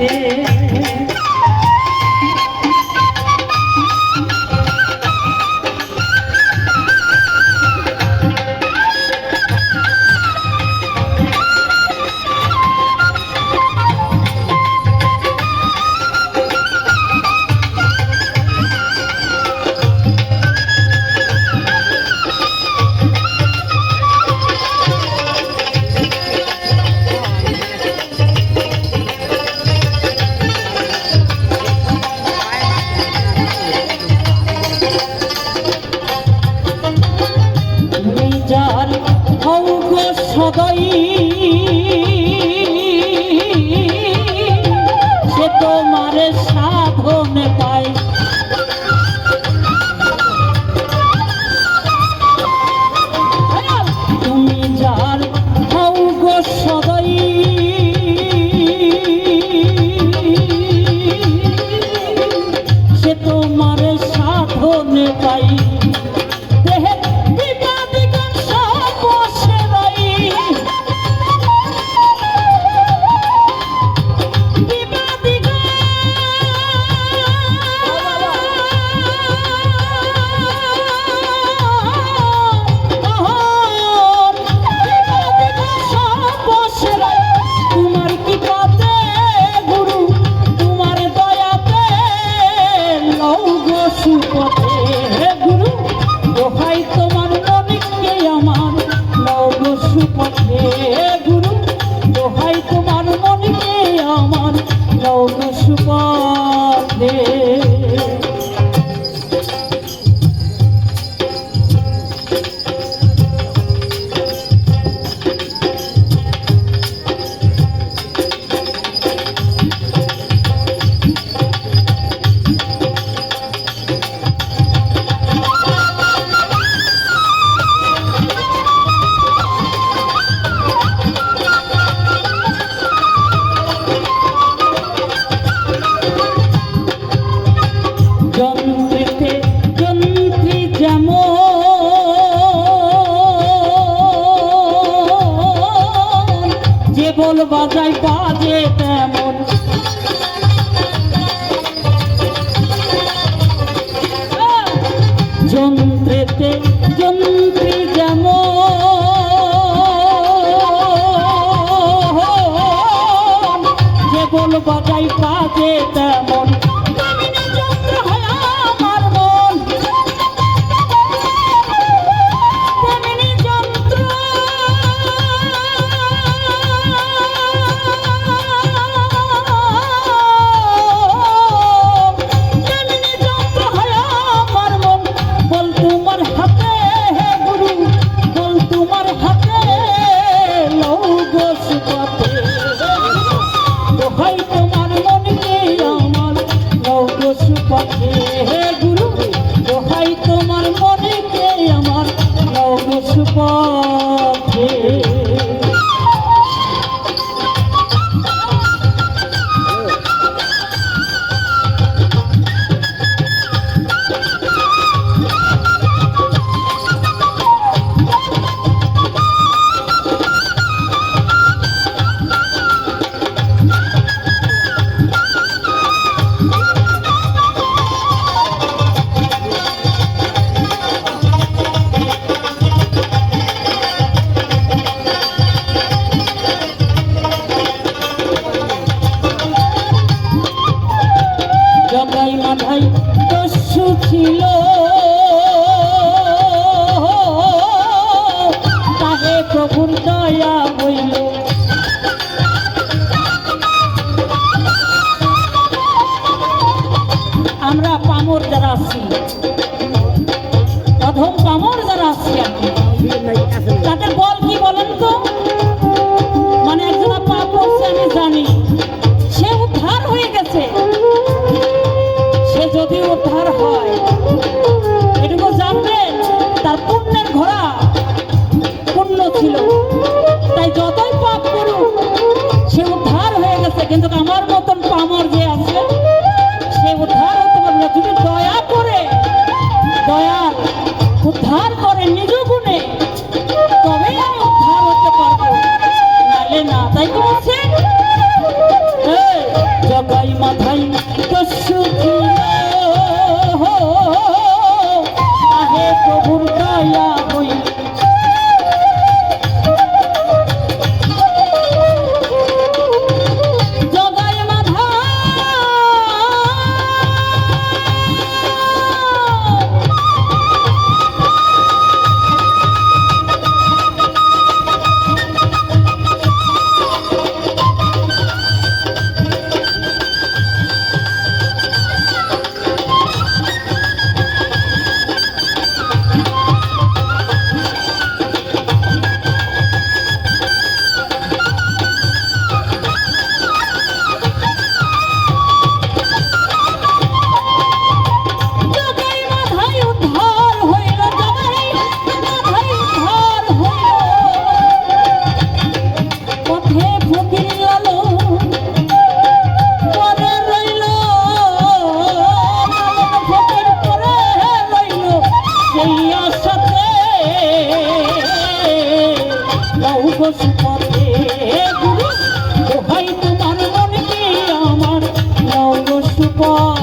রে দয়ার অঙ্গ সদয়। সে তোমার সাধন পায়। তুমি যার অঙ্গ সদয়। সে তোমার সাধন পায়। no, no. ঢোল বাজাই বাজে তেমন। যন্ত্রেতে যন্ত্রী যেমন যে ঢোল বাজাই বাজে তেমন। আসছি কামড় যারা আসছে তাদের বল কি বলে? Matay. সেই আশাতে পথে গুরু। তোমার মনে আমার নৌগো সুপথ